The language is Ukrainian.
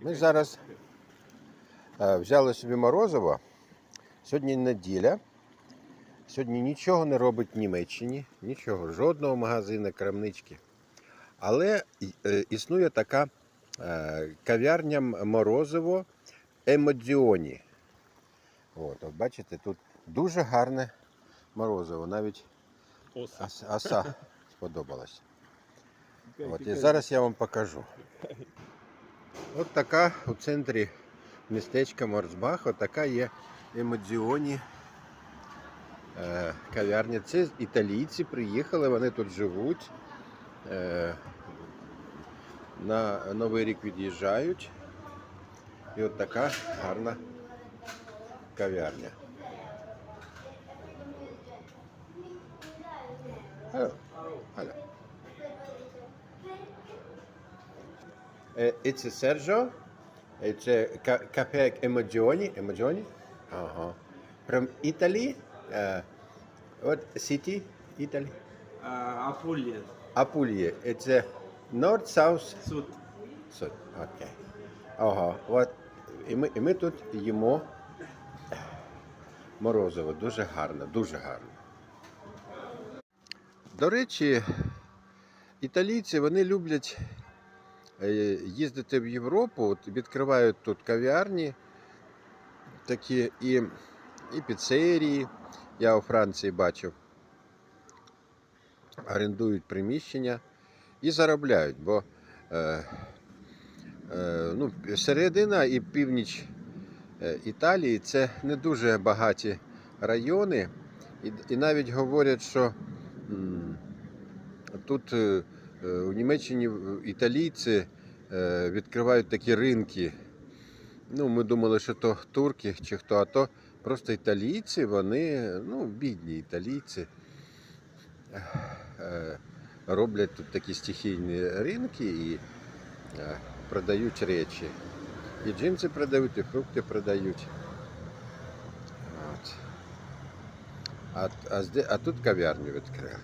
Ми зараз е, взяли собі морозиво. Сьогодні неділя. Сьогодні нічого не робить в Німеччині, нічого, жодного магазину, крамнички. Але е, існує така е, кав'ярня морозиво Емодіоні. От, от бачите, тут дуже гарне морозиво. Навіть Оса. ос- оса сподобалась. От, і зараз я вам покажу. От така у центрі містечка Морцбах, от така є емодіоні е, кав'ярня. Це італійці приїхали, вони тут живуть. Е, на Новий рік від'їжджають. І от така гарна кав'ярня. Hello. Hello. It's Sergio. It's Cafe Emogioni. Emogioni. Uh-huh. From Italy. Uh, what city? Italy. Uh, Apulia. Apulia. It's a north, south, Суд. Суть. Окей. Ага. От. І ми, і ми тут їмо морозиво. Дуже гарно, дуже гарно. До речі, італійці вони люблять е, їздити в Європу, от відкривають тут кав'ярні такі і, і піцерії. Я у Франції бачив. Орендують приміщення і заробляють, бо е, е, ну, середина і північ е, Італії це не дуже багаті райони. І, і навіть говорять, що м, тут е, у Німеччині італійці е, відкривають такі ринки. Ну, ми думали, що то турки чи хто, а то просто італійці, вони ну, бідні італійці. Е, роблять тут такі стихійні ринки і е, продають речі. І джинси продають, і фрукти продають. От. А, а, а тут кав'ярню відкрили.